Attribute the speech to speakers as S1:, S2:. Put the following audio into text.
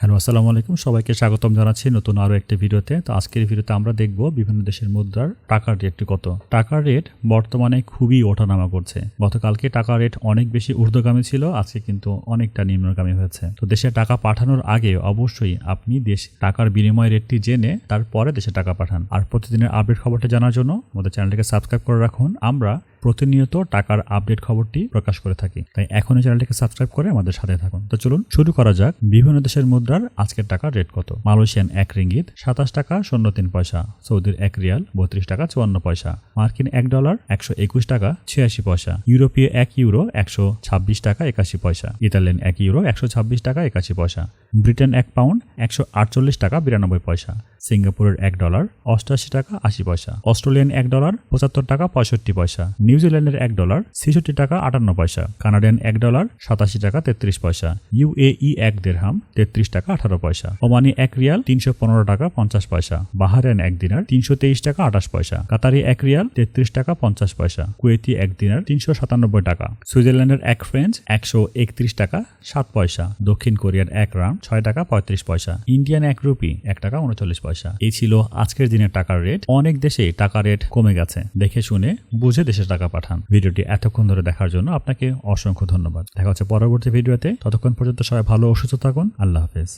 S1: Hello, আসসালামু আলাইকুম। সবাইকে স্বাগতম জানাচ্ছি নতুন আরও একটি ভিডিওতে। তো আজকের ভিডিওতে আমরা দেখব বিভিন্ন দেশের মুদ্রার টাকার রেটটি কত। টাকার রেট বর্তমানে খুবই ওঠানামা করছে। গতকালকে টাকার রেট অনেক বেশি ঊর্ধ্বগামী ছিল, আজকে কিন্তু অনেকটা নিম্নগামী হয়েছে। তো দেশে টাকা পাঠানোর আগে অবশ্যই আপনি দেশ টাকার বিনিময় রেটটি জেনে তারপরে দেশে টাকা পাঠান। আর প্রতিদিনের আপডেট খবরটা জানার জন্য আমাদের চ্যানেলটিকে সাবস্ক্রাইব করে রাখুন। আমরা প্রতিনিয়ত টাকার আপডেট খবরটি প্রকাশ করে থাকি। তাই এখনই চ্যানেলটিকে সাবস্ক্রাইব করে আমাদের সাথে থাকুন। তো চলুন শুরু করা যাক বিভিন্ন দেশের মুদ্রার আজকের টাকার রেট কত। মালয়েশিয়ান এক রিঙ্গিত সাতাশ টাকা শূন্য তিন পয়সা, সৌদির এক রিয়াল বত্রিশ টাকা চুয়ান্ন পয়সা, মার্কিন এক ডলার একশো একুশ টাকা ছিয়াশি পয়সা, ইউরোপীয় এক ইউরো একশো ছাব্বিশ টাকা একাশি পয়সা, ইতালিয়ান এক ইউরো একশো ছাব্বিশ টাকা একাশি পয়সা, ব্রিটেন এক পাউন্ড একশো আটচল্লিশ টাকা বিরানব্বই পয়সা। সিঙ্গাপুরের এক ডলার, অষ্টাশি টাকা আশি পয়সা। অস্ট্রেলিয়ান এক ডলার, পঁচাত্তর টাকা পঁয়ষট্টি পয়সা। নিউজিল্যান্ডের এক ডলার, ছেষট্টি টাকা আটান্ন পয়সা। কানাডিয়ান এক ডলার, সাতাশি টাকা তেত্রিশ পয়সা। ইউএই এক দেড়হাম, তেত্রিশ টাকা আঠারো পয়সা। ওমানি এক রিয়াল, তিনশো পনেরো টাকা পঞ্চাশ পয়সা। বাহারেন এক দিনার, তিনশো তেইশ টাকা আঠাশ পয়সা। কাতারি এক রিয়াল, তেত্রিশ টাকা পঞ্চাশ পয়সা। কুয়েতি এক দিনার, তিনশো সাতানব্বই টাকা। সুইজারল্যান্ডের এক ফ্রেঞ্চ, একশো একত্রিশ টাকা সাত পয়সা। দক্ষিণ কোরিয়ার এক রাম ছয় টাকা পঁয়ত্রিশ পয়সা। ইন্ডিয়ান এক রুপি এক টাকা উনচল্লিশ পয়সা। এই ছিল আজকের দিনের টাকার রেট অনেক দেশে টাকা রেট কমে গেছে। দেখে শুনে বুঝে দেশে টাকা পাঠান। ভিডিওটি এতক্ষণ ধরে দেখার জন্য আপনাকে অসংখ্য ধন্যবাদ। দেখা হচ্ছে পরবর্তী ভিডিওতে। ততক্ষণ পর্যন্ত সবাই ভালো অসুস্থ সুস্থ থাকুন। আল্লাহ হাফেজ।